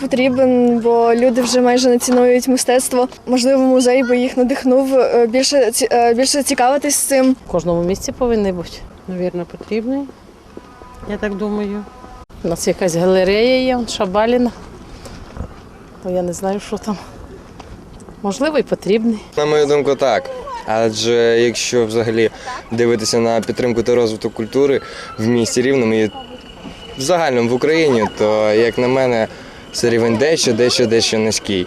Потрібен, бо люди вже майже не цінують мистецтво. Можливо, музей би їх надихнув е, більше е, більше цікавитись цим. В кожному місці повинні бути. Навірно, потрібний. Я так думаю. У нас якась галерея є, Шабаліна. Ну, я не знаю, що там. Можливо, і потрібний. На мою думку, так. Адже якщо взагалі дивитися на підтримку та розвиток культури в місті Рівному і в загальному в Україні, то як на мене, це рівень дещо, дещо, дещо низький.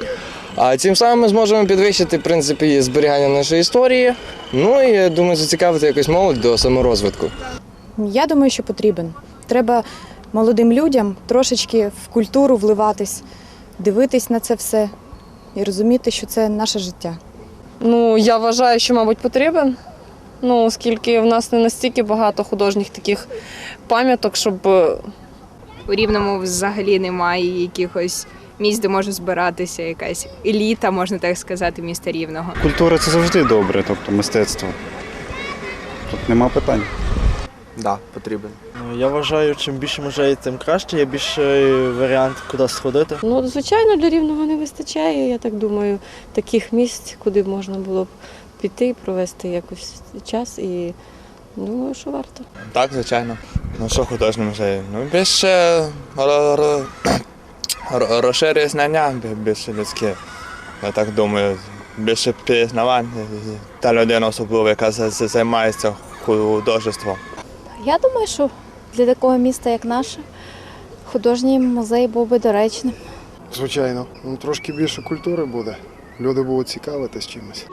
А цим самим ми зможемо підвищити в принципі зберігання нашої історії. Ну і я думаю, зацікавити якось молодь до саморозвитку. Я думаю, що потрібен. Треба молодим людям трошечки в культуру вливатись, дивитись на це все і розуміти, що це наше життя. Ну, я вважаю, що, мабуть, потрібен. Ну, оскільки в нас не настільки багато художніх таких пам'яток, щоб е, У Рівному взагалі немає якихось місць, де може збиратися якась еліта, можна так сказати, міста Рівного. Культура це завжди добре, тобто мистецтво. Тут нема питань. Да, потрібен. Ну, я вважаю, чим більше музеїв, тим краще. Є більше варіант, куди сходити. Ну, звичайно, для рівного не вистачає, я так думаю, таких місць, куди можна було б піти, провести якось час і думаю, що варто. Так, звичайно. Ну що художній музей? Ну більше ро- ро- ро- розширює знання, більше людське. Я так думаю, більше пізнавань. Та людина особливо, яка за- за- займається художеством. Я думаю, що для такого міста, як наше, художній музей був би доречним. Звичайно, ну трошки більше культури буде. Люди будуть цікавитись чимось.